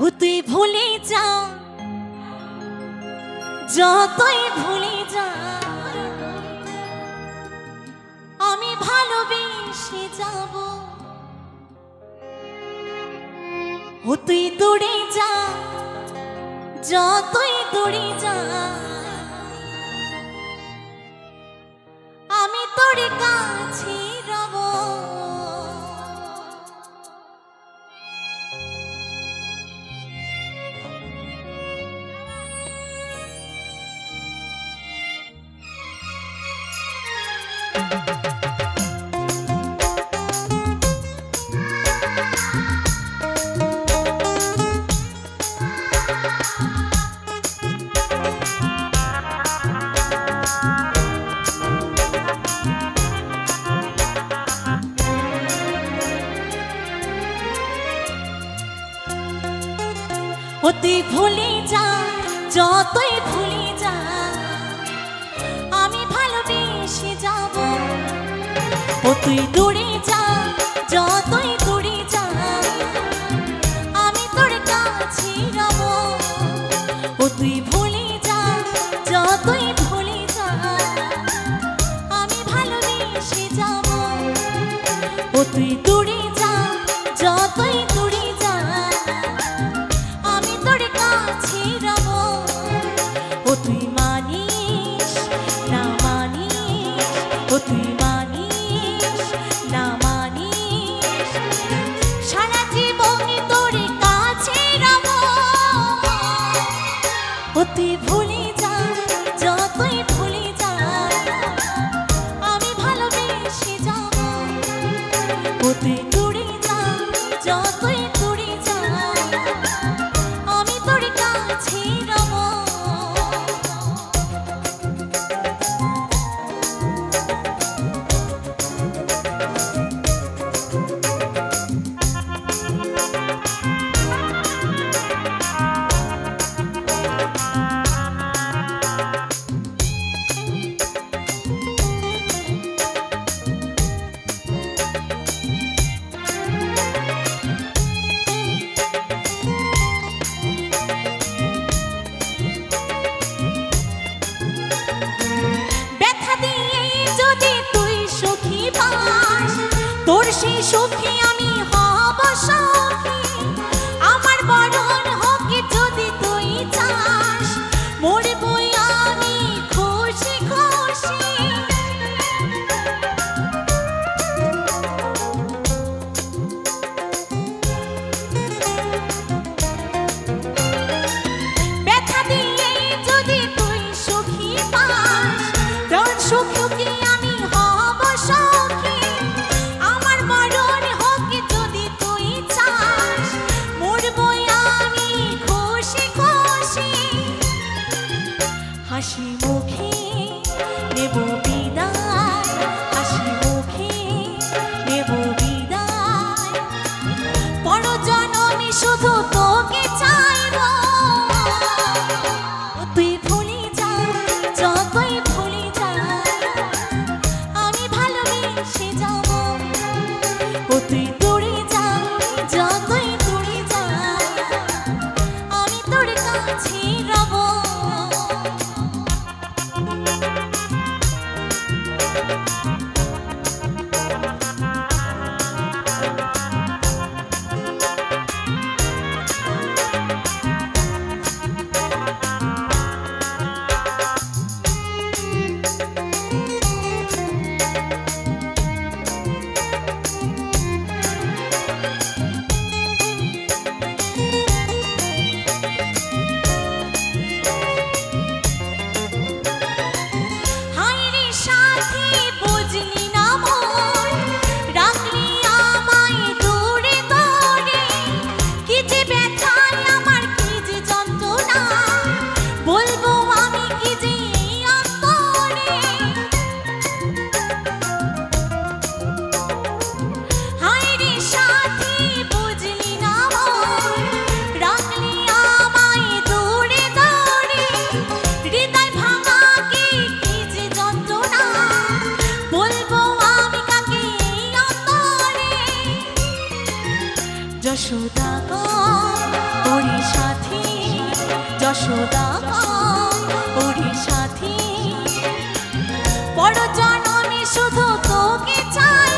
ও ভুলে যা। যতই ভুলে যা। আমি ভালোবেসে যাব। ও তুই দূরে যা। যতই দূরে যা। আমি তোরে ও তুই ভুলে যা, যতই ভুলে যা, আমি ভালোবেসে যাব। ও তুই দূরে যা, যতই দূরে যা, আমি তোর কাছে রব। ও তুই ভুলে যা, যতই ভুলে যা, আমি ভালোবেসে যাব। ও তুই তুই ভুলি 手。寂寞 যশোদা ওরি সাথী যশোদা ওরি সাথী। বড় জনমে শুধু তোকে চাই